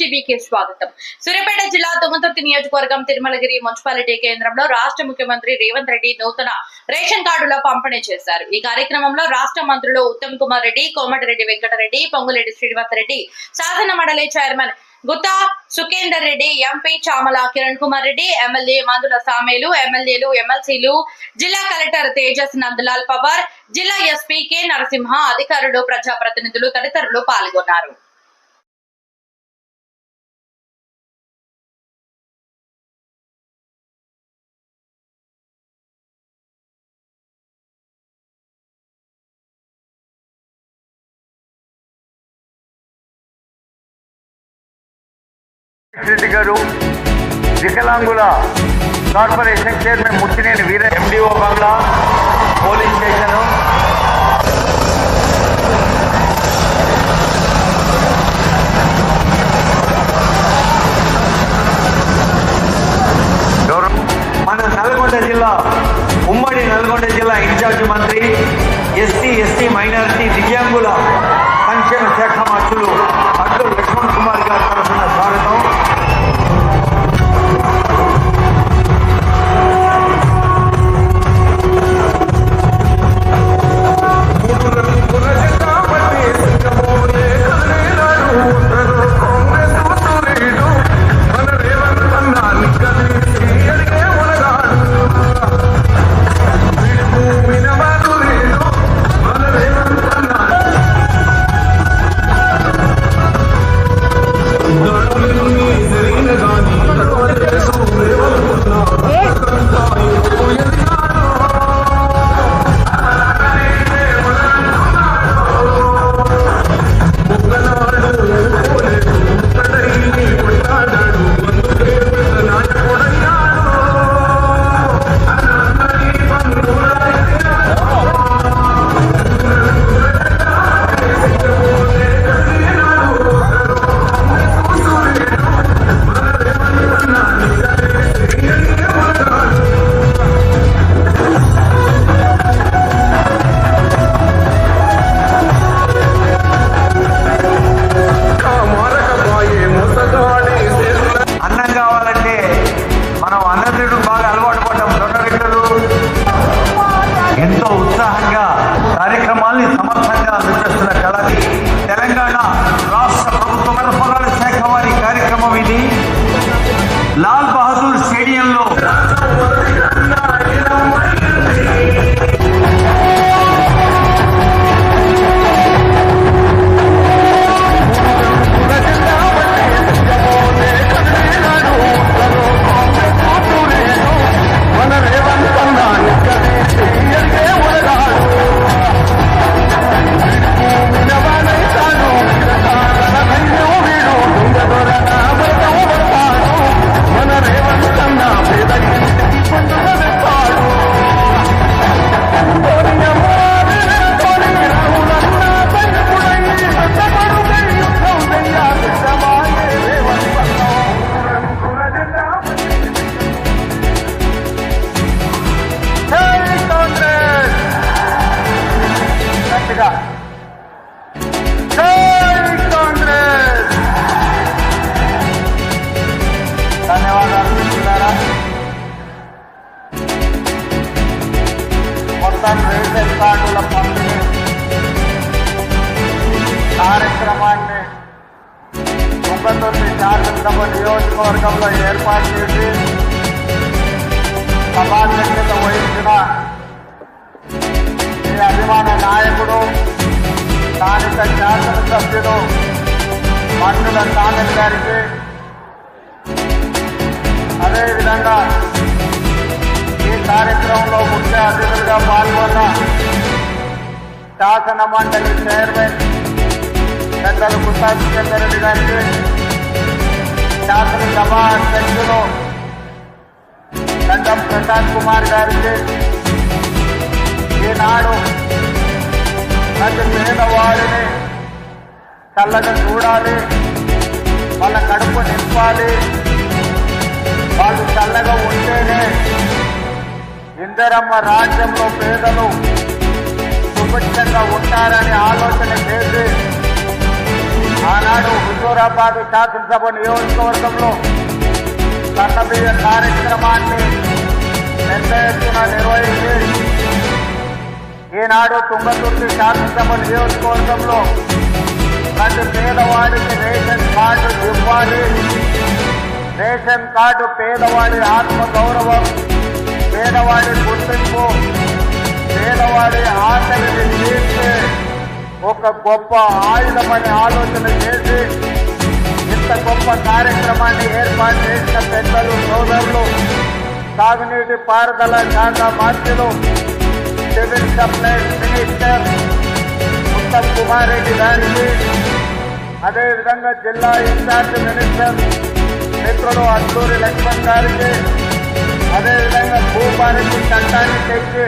టీవీకి స్వాగతం. సూర్యాపేట జిల్లా తుమ్మతుర్తి నియోజకవర్గం తిరుమలగిరి మున్సిపాలిటీ కేంద్రంలో రాష్ట్ర ముఖ్యమంత్రి రేవంత్ రెడ్డి నూతన రేషన్ కార్డుల పంపిణీ చేశారు. ఈ కార్యక్రమంలో రాష్ట్ర మంత్రులు ఉత్తమ్ కుమార్ రెడ్డి కోమటిరెడ్డి వెంకటరెడ్డి పొంగులేటి శ్రీనివాసరెడ్డి శాసన మండలి chairman Gutha Sukhender Reddy MP Chamala Kiran Kumar Reddy MLA Mandula Samelu ఎమ్మెల్యేలు ఎమ్మెల్సీలు జిల్లా కలెక్టర్ తేజస్ నందలాల్ పవార్ జిల్లా ఎస్పీ కె నరసింహ అధికారులు ప్రజాప్రతినిధులు తదితరులు పాల్గొన్నారు. రెడ్డి గారు వికలాంగుల corporation chairman Muthineni Veera MDO బంగ్లా పోలీస్ స్టేషన్. మన నల్గొండ జిల్లా ఉమ్మడి నల్గొండ జిల్లా ఇన్ఛార్జ్ మంత్రి ఎస్సీ ఎస్టీ మైనారిటీ దివ్య కార్యక్రమాన్ని తుంగతుర్తి శాసనసభ నియోజకవర్గంలో ఏర్పాటు చేసి సభాధ్యక్షత వహించిన ఈ అభిమాన నాయకుడు స్థానిక శాసనసభ్యుడు మండుల సామెల్ గారికి అదేవిధంగా ఈ కార్యక్రమంలో ముఖ్య అతిథులుగా పాల్గొన్న శాసన మండలి చైర్మన్ పెద్దలు గుత్తా సుఖేందర్ రెడ్డి గారికి శాసనసభ అధ్యక్షులు గంగం ప్రసాద్ కుమార్ గారికి ఈనాడు ప్రతి పేదవాడిని చల్లగా చూడాలి. వాళ్ళ కడుపు నింపాలి. వాళ్ళు చల్లగా ఉంటేనే ఇందరమ్మ రాజ్యంలో పేదలు సుభిక్షంగా ఉంటారని ఆలోచన చేసి ఆనాడు హుజూరాబాద్ శాసనసభ నియోజకవర్గంలో సన్నబియ్య కార్యక్రమాన్ని పెద్ద ఎత్తున నిర్వహించి ఈనాడు తుంగతుర్తి శాసనసభ నియోజకవర్గంలో ప్రతి పేదవాడికి రేషన్ కార్డు ఇవ్వాలి. రేషన్ కార్డు పేదవాడి ఆత్మ గౌరవం పేదవాడి గుర్తింపు పేదవాడి ఆకలిని తీర్చే ఒక గొప్ప ఆయుధమనే ఆలోచన చేసి ఇంత గొప్ప కార్యక్రమాన్ని ఏర్పాటు చేసిన పెద్దలు సోదరులు సాగునీటి పారుదల శాఖ మంత్రులు civil supplies minister Uttam Kumar Reddy గారికి అదేవిధంగా జిల్లా ఇన్ఛార్జ్ మినిస్టర్ మిత్రుడు అల్లూరి లక్ష్మణ్ గారికి అదేవిధంగా భూపారెడ్డి చట్టాన్ని తెచ్చి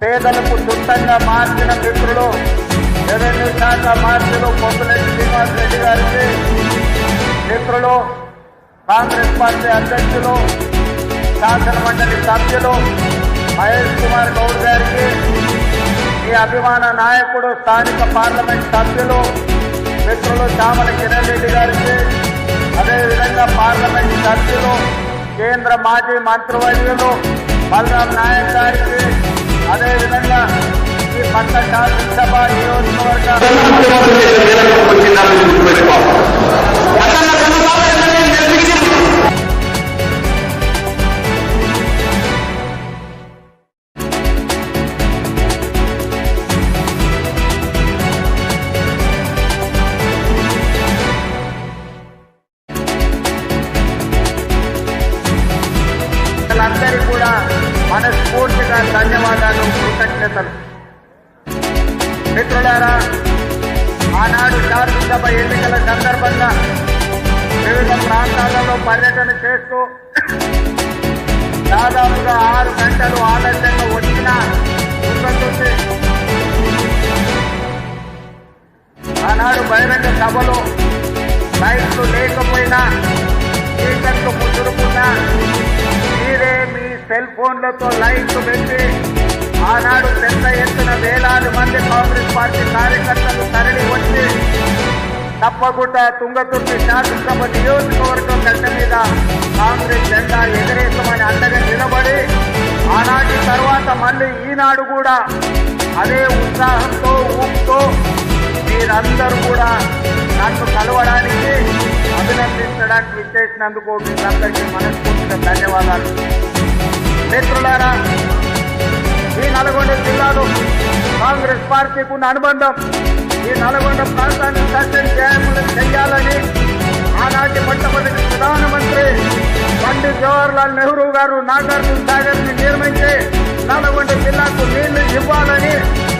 పేదలకు చుట్టంగా మార్చిన మిత్రుడు రెవెన్యూ శాఖ మార్చులు పొంగులెడ్డి శ్రీనివాస్ రెడ్డి గారికి. మిత్రులు కాంగ్రెస్ పార్టీ అధ్యక్షులు శాసనమండలి సభ్యులు మహేష్ కుమార్ గౌడ్ గారికి ఈ అభిమాన నాయకుడు స్థానిక పార్లమెంట్ సభ్యులు మిత్రులు చామల కిరణ్ రెడ్డి గారికి అదేవిధంగా పార్లమెంట్ సభ్యులు కేంద్ర మాజీ మంత్రివర్యులు బలరాం నాయక్ గారికి అదేవిధంగా ఈ పట్ట శాసనసభ మిత్రులారా ఆనాడు శాసనసభ ఎన్నికల సందర్భంగా వివిధ ప్రాంతాలలో పర్యటన చేస్తూ దాదాపుగా ఆరు గంటలు ఆలస్యంగా వచ్చిన ఆనాడు బహిరంగ సభలో లైట్లు లేకపోయినా స్పీకర్లు ముసురుకున్నా మీరే మీ సెల్ ఫోన్లతో లైట్లు పెట్టి ఆనాడు పెద్ద ఎత్తున వేలాది మంది కాంగ్రెస్ పార్టీ కార్యకర్తలు తరలి వచ్చి తప్పకుండా తుంగతుర్తి శాసనసభ నియోజకవర్గం గడ్డ మీద కాంగ్రెస్ జెండా ఎగరేసమని అండగా నిలబడి ఆనాటి తర్వాత మళ్ళీ ఈనాడు కూడా అదే ఉత్సాహంతో ఊపుతో మీరందరూ కూడా నన్ను కలవడానికి అభినందించడానికి ఇచ్చేసినందుకు మీకందరికీ మనస్ఫూర్తిగా ధన్యవాదాలు. మిత్రులారా ఈ నల్గొండ జిల్లాలో కాంగ్రెస్ పార్టీకి ఉన్న అనుబంధం ఈ నల్గొండ ప్రాంతాన్ని సత్యం చేయాలని చేయాలని ఆనాటి మొట్టమొదటి ప్రధానమంత్రి పండిత్ జవహర్లాల్ నెహ్రూ గారు నాగార్జున సాగర్ని నిర్మించి నల్గొండ జిల్లాకు నీళ్ళు ఇవ్వాలని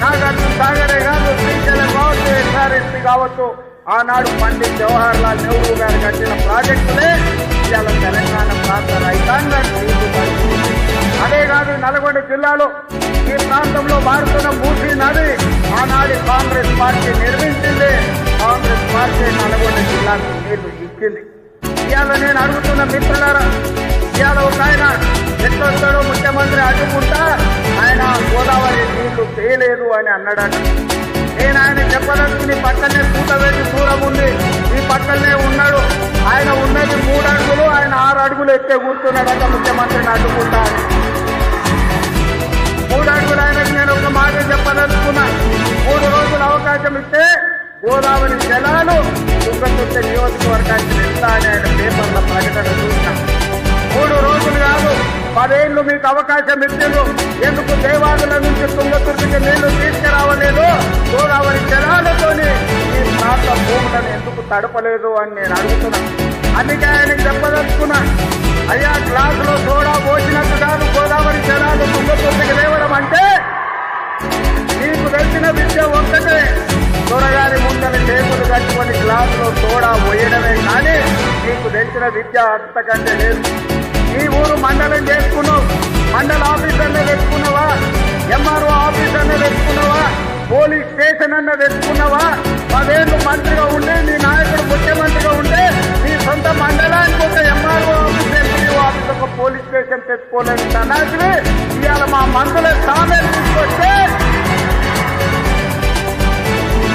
నాగార్జున సాగరే కాదు శ్రీశైలం కావచ్చు ఎస్ఆర్ఎస్పీ కావచ్చు ఆనాడు పండిత్ జవహర్లాల్ నెహ్రూ గారు కట్టిన ప్రాజెక్టులే ఇవాళ తెలంగాణ ప్రాంత రైతాంగాన్ని అదే కాదు నల్గొండ జిల్లాలో ఈ ప్రాంతంలో మారుతున్న మూసీ నది ఆనాడు కాంగ్రెస్ పార్టీ నిర్మించింది. కాంగ్రెస్ పార్టీ నల్గొండ జిల్లాకు నీళ్ళు ఇచ్చింది. ఇవాళ నేను అడుగుతున్న మిత్రులారా ఇవాళ ఒక ఆయన ఎట్లొస్తాడో ముఖ్యమంత్రి అడ్డుకుంటా ఆయన గోదావరి నీళ్ళు తేలేదు అని అన్నాడట. నేను పక్కనే కూటబెట్టి దూరం ఉంది ఈ పక్కనే ఉన్నాడు. ఆయన ఉన్నది మూడు అడుగులు ఆయన ఆరు అడుగులు ఎక్కే కూర్చున్నాడట ముఖ్యమంత్రిని అడ్డుకుంటా మూడు అడుగులు ఆయనకు నేను ఒక మాట చెప్పదలుచుకున్నా. మూడు రోజులు అవకాశం ఇస్తే గోదావరి జలాలు తుంగతుర్తి నియోజకవర్గానికి వెళ్తా అని ఆయన పేపర్ల ప్రకటన చూసిన. మూడు రోజులు కాదు పదేళ్ళు మీకు అవకాశం ఇచ్చారు ఎందుకు దేవాదుల నుంచి తుంగతుర్తికి నీళ్ళు తీసుకురావలేదు? గోదావరి జలాలతోని ఈ ప్రాంత భూములను ఎందుకు తడపలేదు అని నేను అడుగుతున్నాను అందుకే ఆయనకి చెప్పదలుచుకున్నా. అయ్యా గ్లాసులో సోడా పోసినట్టు కాదు గోదావరి జలాలు తుంగతుర్తికి లేవడం అంటే నీకు తెలిసిన విద్య ఒక్కటే. త్వరగాని ముందని టేబుల్ కట్టుకొని గ్లాసులో సోడా పోయడమే కానీ మీకు తెలిసిన విద్య అంతకంటే లేదు. ఈ ఊరు మండలం చేసుకున్నావు. మండల ఆఫీసర్నే తెచ్చుకున్నావా? ఎంఆర్ఓ ఆఫీసర్నే తెచ్చుకున్నావా? పోలీస్ స్టేషన్ అన్న తెచ్చుకున్నావా? పదేళ్ళు మంత్రిగా ఉండే నీ నాయకుడు ముఖ్యమంత్రిగా ఉంటే నీ సొంత మండలానికి ఒక ఎంఆర్ఓ ఆఫీస్ ఎంపీఓ ఆఫీస్ ఒక పోలీస్ స్టేషన్ తెచ్చుకోలేని తనాసివి ఇవాళ మా మంత్రుల సామెలు తీసుకొస్తే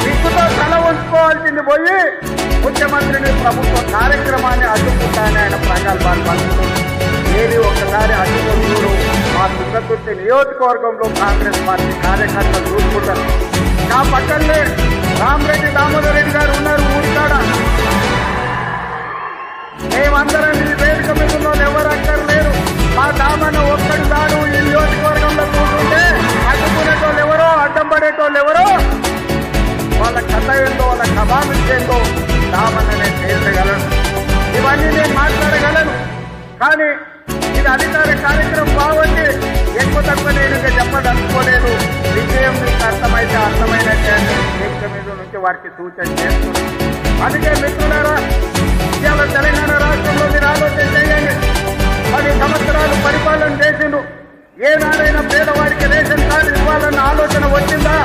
దిక్కుతో తల ఉంచుకోవాల్సింది పోయి ముఖ్యమంత్రిని ప్రభుత్వ కార్యక్రమాన్ని అడ్డుకుంటానని ఆయన ప్రగల్భాలు పలుకుతుంది ఏది ఒకసారి అడ్డుకుంటూ మా తుంగతుర్తి నియోజకవర్గంలో కాంగ్రెస్ పార్టీ కార్యకర్తలు చూసుకుంటారు. నా పక్కనే రామరెడ్డి దామోదర్ రెడ్డి గారు ఉన్నారు ఊరికాడ మేమందరం ఈ వేదిక మీద ఉన్న ఎవరు అక్కర్లేరు. మా దామన్న ఒక్కడి దాడు ఈ నియోజకవర్గంలో కూర్చుంటే అడ్డుకునేటోళ్ళు ఎవరో అడ్డం పడేటోళ్ళు ఎవరో వాళ్ళ కథ ఏందో వాళ్ళ కబాబు ఏందో దామన్న నేను తేల్చగలను. ఇవన్నీ నేను మాట్లాడగలను. కానీ ఇది అధికార కార్యక్రమం కాబట్టి ఎక్కువ తక్కువ నేను ఇంకా చెప్పదలుచుకోలేదు. విజయం మీకు అర్థమైతే అర్థమైనట్టే అని మీద నుంచి వారికి సూచన చేస్తున్నాను. అందుకే మిత్రులారా ఇవాళ తెలంగాణ రాష్ట్రంలో మీరు ఆలోచన చేయండి. పది సంవత్సరాలు పరిపాలన చేసిండు. ఏనాడైనా పేదవాడికి రేషన్ కార్డు ఇవ్వాలన్న ఆలోచన వచ్చిందా?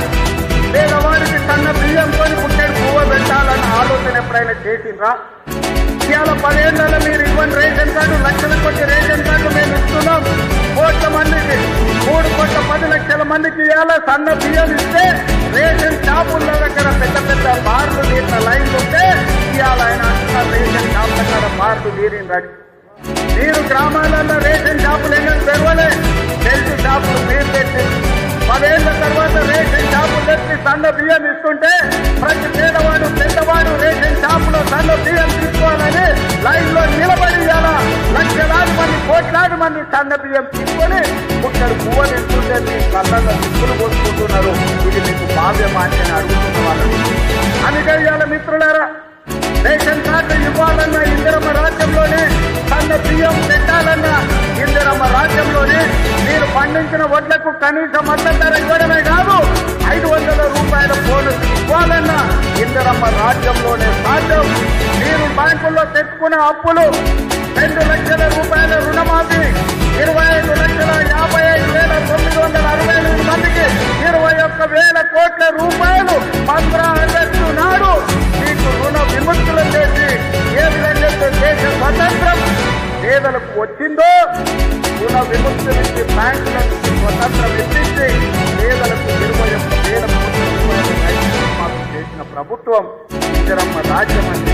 పేదవాడికి సన్న బియ్యంతో పుట్టేడు పువ్వ పెట్టాలన్న ఆలోచన ఎప్పుడైనా చేసిండ్రా? ఇవాళ పదేళ్ళలో మీరు ఇవ్వండి మందికి ఇవాళ సన్న బియ్యం ఇస్తే రేషన్ షాపుల దగ్గర పెద్ద పెద్ద బార్లు తీరిన లైన్లు ఉంటే ఇవాళ ఆయన అంటున్నారు రేషన్ షాపుల దగ్గర బార్లు తీరిండ్రని మీరు గ్రామాలలో రేషన్ షాపులు ఏమైనా తెరవలే. తెలుసు షాపులు మీరు తెచ్చి పదేళ్ళ తర్వాత రేషన్ షాపులు తెచ్చి సన్న బియ్యం ఇస్తుంటే ప్రతి పేదవాడు పెద్దవాడు రేషన్ షాపులో సన్న బియ్యం తీసుకోవాలని లైన్లో నిలబడి ఇవ్వాలా లక్షలాది మంది కోట్లాది మంది సన్న బియ్యం తీసుకొని ఇక్కడ పువ్వులు ఇస్తుంటే సన్న బియ్యం పెట్టాలన్న ఇందిరమ్మ రాజ్యంలోనే మీరు పండించిన వడ్లకు కనీస మద్దతు ధర ఇవ్వడమే కాదు ఐదు వందల రూపాయల బోనస్ ఇవ్వాలన్న ఇందిరమ్మ రాజ్యంలోనే సాధ్యం. మీరు బ్యాంకుల్లో తెచ్చుకున్న అప్పులు రెండు లక్షల రూపాయల రుణమాఫీ ఇరవై ఐదు లక్షల యాభై ఐదు వేల తొమ్మిది వందల అరవై ఎనిమిది మందికి ఇరవై ఒక్క వేల కోట్ల రూపాయలు పంద్రా ఆగస్టు నాడు ప్రజలకు వచ్చిందో రుణ విముక్తి నుంచి బ్యాంకుల నుంచి స్వతంత్రం ఇప్పించి పేదలకు ఇరవై ఒక్క వేల కోట్ల చేసిన ప్రభుత్వం ఇందిరమ్మ రాజ్యం అని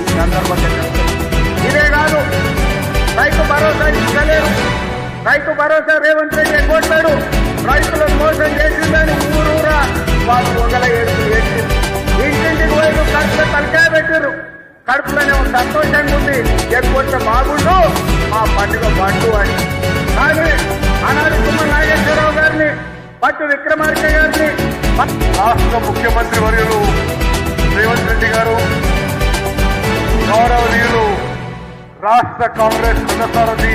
ఈ సందర్భంగా ఇదే కాదు రైతు భరోసా ఇస్తలేరు. రైతు భరోసా రేవంత్ రెడ్డి ఎగ్గొట్టాడు. రైతులను మోసం చేసిందని ఊరూరా వాళ్ళు ఒకల ఏడు ఏడ్చింది ఇంటింటికి పోయి కడుపులో తలకాయ పెట్టారు కడుపులోనే ఒక సంతోషంగా ఉంది ఎక్కువ బాగుండు. మా పండుగ బండు అని. కానీ అనాది కుమార్ నాగేశ్వరరావు గారిని పట్టు విక్రమార్క గారిని రాష్ట్ర ముఖ్యమంత్రి వర్యులు రేవంత్ రెడ్డి గారు గౌరవనీయులు రాష్ట్ర కాంగ్రెస్ కొనసారథి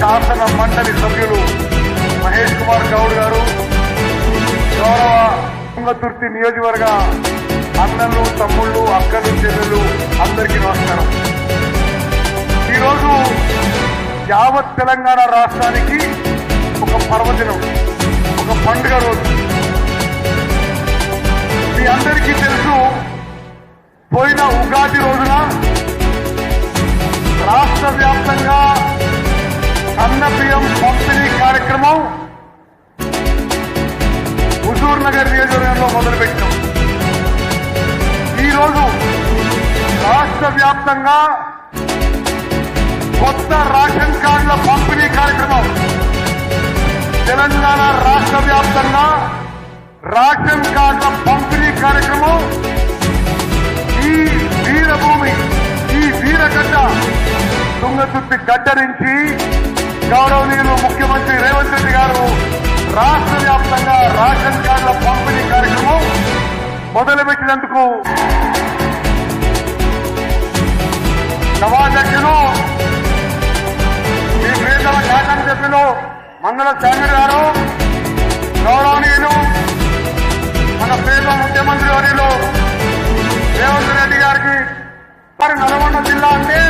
శాసన మండలి సభ్యులు మహేష్ కుమార్ గౌడ్ గారు గౌరవ తుంగతుర్తి నియోజకవర్గ అన్నలు తమ్ముళ్ళు అక్కలు చెల్లెలు అందరికీ నమస్కారం. ఈరోజు యావత్ తెలంగాణ రాష్ట్రానికి ఒక పర్వదినం ఒక పండుగ రోజు. మీ అందరికీ తెలుసు పోయిన ఉగాది తుంగతుర్తి చుట్టి నుంచి గౌరవనీయులు ముఖ్యమంత్రి రేవంత్ రెడ్డి గారు రాష్ట్ర వ్యాప్తంగా రేషన్ కార్డుల పంపిణీ కార్యక్రమం మొదలుపెట్టినందుకు సభాధ్యక్షులు ఈ పేదల శాసన సభ్యులు మంగళ శామీర్ గారు గౌరవనీయులు మన పేద ముఖ్యమంత్రి వర్యులు రేవంత్ రెడ్డి గారికి మరి నల్గొండ జిల్లా అంటే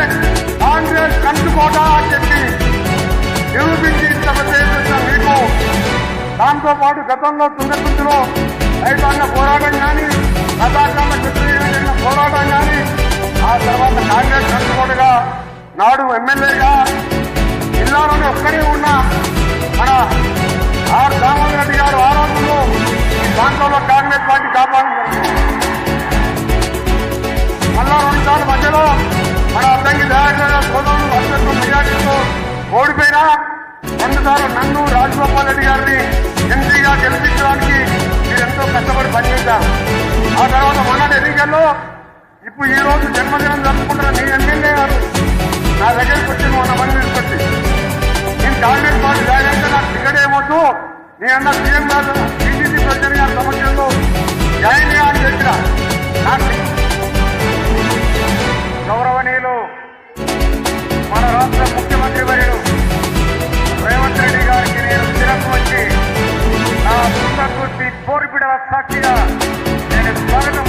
కాంగ్రెస్ కంచుకోట అని చెప్పి నిరూపించి సభ చేసిన మీకు దాంతో పాటు గతంలో తుంగతుర్తిలో రైతాంగ పోరాటం కానీ గతాంగ చిత్రీకరణ పోరాటం కానీ ఆ తర్వాత కాంగ్రెస్ కంచుకోటగా నాడు ఎమ్మెల్యేగా జిల్లాలోనే ఒక్కరే ఉన్న మన ఆర్ దామోదర్ రెడ్డి గారు ఆ రోజుల్లో ఈ ప్రాంతంలో కాంగ్రెస్ పార్టీ కాపాడు రెండుసార్లు మధ్యలో మన అర్థంకి దయాకరణ సోదరులు అత్యంత మెజార్టీతో ఓడిపోయినా రెండుసార్లు నన్ను రాజగోపాల్ రెడ్డి గారిని ఎంపీగా గెలిపించడానికి మీరెంతో కష్టపడి పనిచేశాం ఆ తర్వాత మొన్న ఎన్నికల్లో ఇప్పుడు ఈ రోజు జన్మదినం జరుపుకుంటున్న మీ ఎమ్మెల్యే గారు నా దగ్గరికి వచ్చి మొన్న పని తీసుకొచ్చి నేను కాంగ్రెస్ పార్టీ జాయిన్ నాకు టికెట్ ఏమొద్దు నేను అన్న సీఎం గారు టీడీపీ ప్రజలు గారి సమక్షంలో జాయిన్ చేయాలని చెప్పిన నాకు గౌరవనీయులు మన రాష్ట్ర ముఖ్యమంత్రి వర్యులు రేవంత్ రెడ్డి గారికి నేను స్థిరకు వచ్చి నా సుందరకూర్తి పోరుపిడల సాక్షిగా నేను స్వాగతం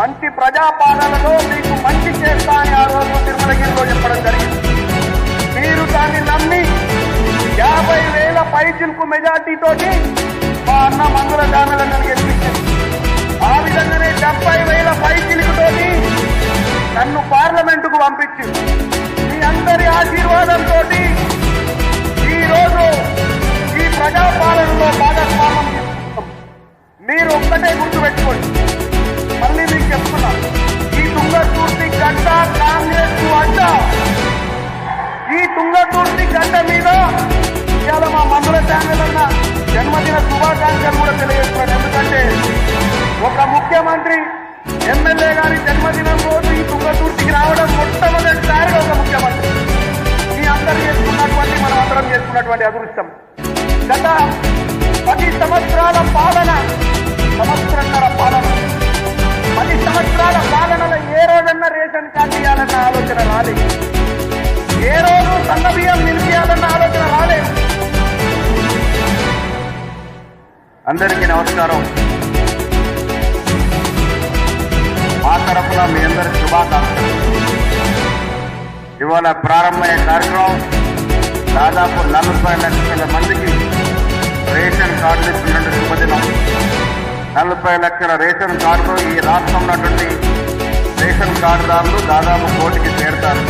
మంచి ప్రజాపాలనలో మీకు మంచి చేస్తా అని ఆ రోజు తిరుమలగిరిలో చెప్పడం జరిగింది. మీరు దాన్ని నమ్మి యాభై వేల పైచిల్కు మెజార్టీతోటి మా అన్న మందుల శామ్యాలను గెలిపించింది ఆ విధంగానే డెబ్బై వేల పైచిలుకుతోటి నన్ను పార్లమెంటుకు పంపించింది మీ అందరి ఆశీర్వాదంతో ఈ ఇవాళ ప్రారంభమయ్యే కార్యక్రమం దాదాపు నలభై లక్షల మందికి రేషన్ కార్డులు ఇస్తున్నటువంటి శుభదినం నలభై లక్షల రేషన్ కార్డులు ఈ రాష్ట్రంలో ఉన్నటువంటి రేషన్ కార్డుదారులు దాదాపు కోటికి చేరుతారు.